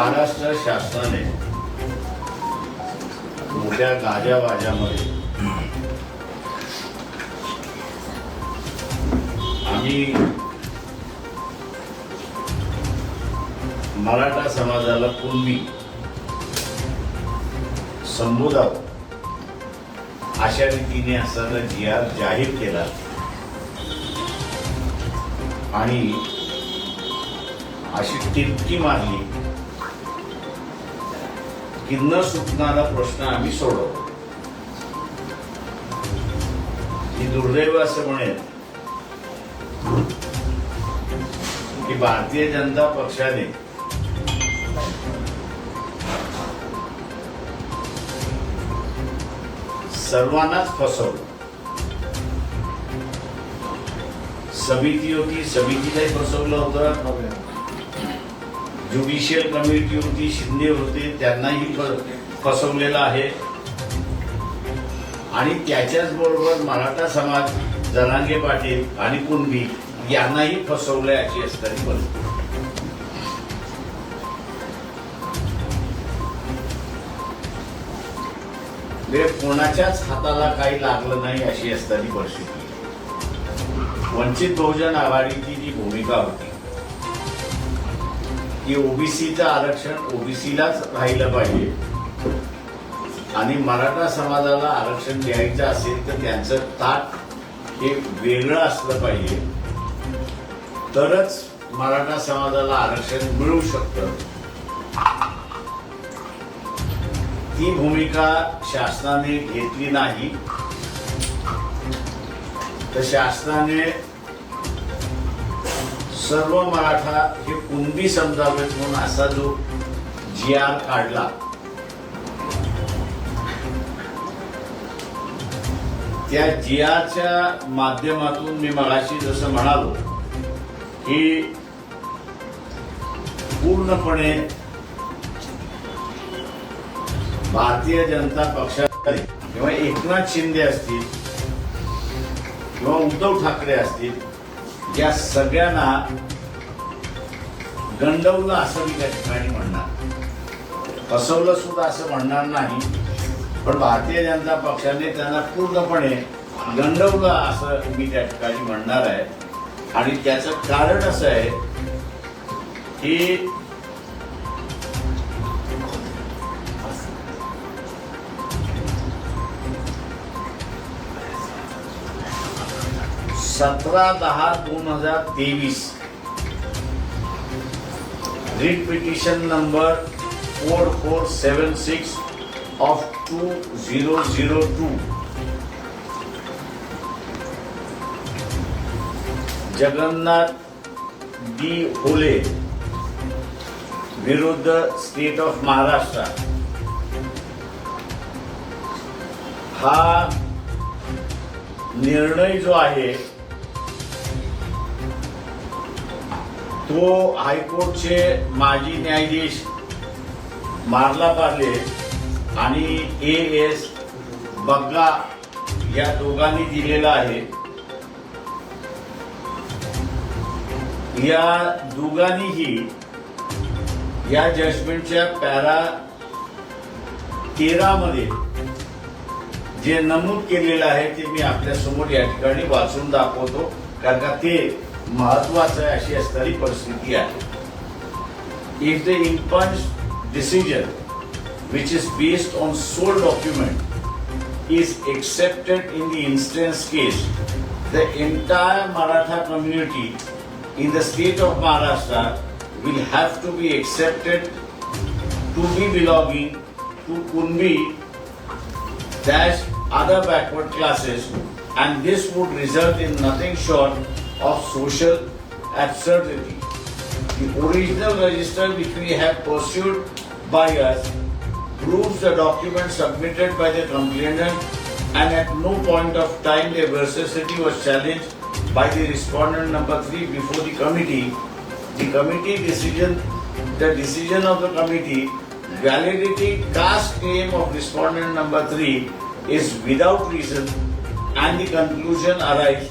महाराष्ट्र शासनाने मोठ्या गाजावाजामध्ये आम्ही मराठा समाजाला पूर्वी संबोधावं अशा रीतीने असताना जी आर जाहीर केला. आणि अशी टिपकी मारली. की न सुटणारा प्रश्न आम्ही सोडवतो. ही दुर्दैव असं म्हणेल की भारतीय जनता पक्षाने सर्वांनाच फसवलं. समिती होती समितीलाही फसवलं होतं. ज्युडिशियल कमिटी होती शिंदे होते त्यांनाही फसवलेला फसवलेलं आहे. आणि त्याच्याच बरोबर मराठा समाज जनांगे पाटील आणि कुणबी यांनाही फसवले अशी असणारी परिस्थिती. म्हणजे कोणाच्याच हाताला काही लागलं नाही अशी असणारी परिस्थिती. वंचित बहुजन आघाडीची जी भूमिका होती की ओबीसीचं आरक्षण ओबीसीलाच राहिलं पाहिजे. आणि मराठा समाजाला आरक्षण द्यायचं असेल तर त्यांचं ताट हे वेगळं असलं पाहिजे. तरच मराठा समाजाला आरक्षण मिळू शकतं. ती भूमिका शासनाने घेतली नाही. तर शासनाने सर्व मराठा हे कुणबी समजावेत म्हणून असा जो जी आर काढला. त्या जी आरच्या माध्यमातून मी मगाशी जसं म्हणालो की पूर्णपणे भारतीय जनता पक्षाने किंवा एकनाथ शिंदे असतील किंवा उद्धव ठाकरे असतील या सगळ्यांना गंडवलं असं मी त्या ठिकाणी म्हणणार. फसवलं सुद्धा असं म्हणणार नाही पण भारतीय जनता पक्षाने त्यांना पूर्णपणे गंडवलं असं मी त्या ठिकाणी म्हणणार आहे. आणि त्याचं कारण असं आहे की सतरा दहा दोन हजार तेवीस. Writ petition number four four seven six of two zero zero two Jagannath D Hole विरुद्ध स्टेट ऑफ महाराष्ट्र. हा निर्णय जो आहे तो हायकोर्टचे माजी न्यायाधीश मारला पार्ले आणि ए एस बग्गा या दोघांनी दिलेला आहे. या दोघांनीही या जजमेंटच्या पॅरा तेरा मध्ये जे नमूद केलेलं आहे ते मी आपल्यासमोर या ठिकाणी वाचून दाखवतो. कारण का ते महत्वाचं आहे अशी असणारी परिस्थिती आहे if the impulse decision which is based on sole document is accepted in the instance case, the entire Maratha community in the state of Maharashtra will have to be accepted to be belonging to Kunbi dash other backward classes and this would result in nothing short of social absurdity. The original register which we have pursued by us proves the document submitted by the complainant and at no point of time their veracity was challenged by the respondent number three before the committee. The committee decision, the decision of the committee, validity cast claim of respondent number three is without reason and the conclusion arrives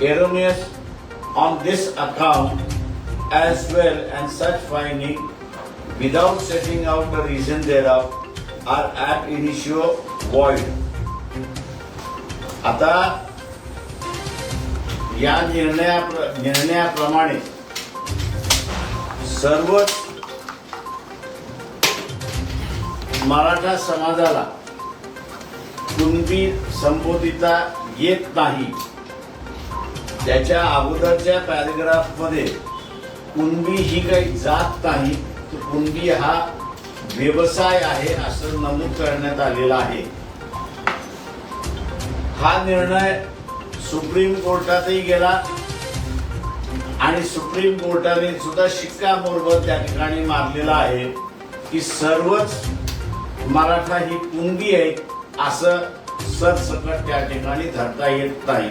erroneous on this account as well and such finding without setting out the reason thereof are at initio void. आता या निर्णया निर्णयाप्रमाणे सर्व मराठा समाजाला कुणबी संबोधिता येत नाही त्याच्या अगोदरच्या पॅरेग्राफमध्ये कुणबी ही काही जात नाही तर कुणबी हा व्यवसाय आहे असं नमूद करण्यात आलेला आहे. हा निर्णय सुप्रीम कोर्टातही गेला आणि सुप्रीम कोर्टाने सुद्धा शिक्कामोर्तब त्या ठिकाणी मारलेला आहे की सर्वच मराठा ही कुणबी आहे असं सरसकट त्या ठिकाणी धरता येत नाही.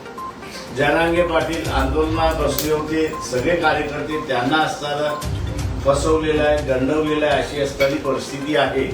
जनांगे पाटील आंदोलनात बसले होते. सगळे कार्यकर्ते त्यांना असताना फसवलेलं आहे गंडवलेलं आहे अशी असणारी परिस्थिती आहे.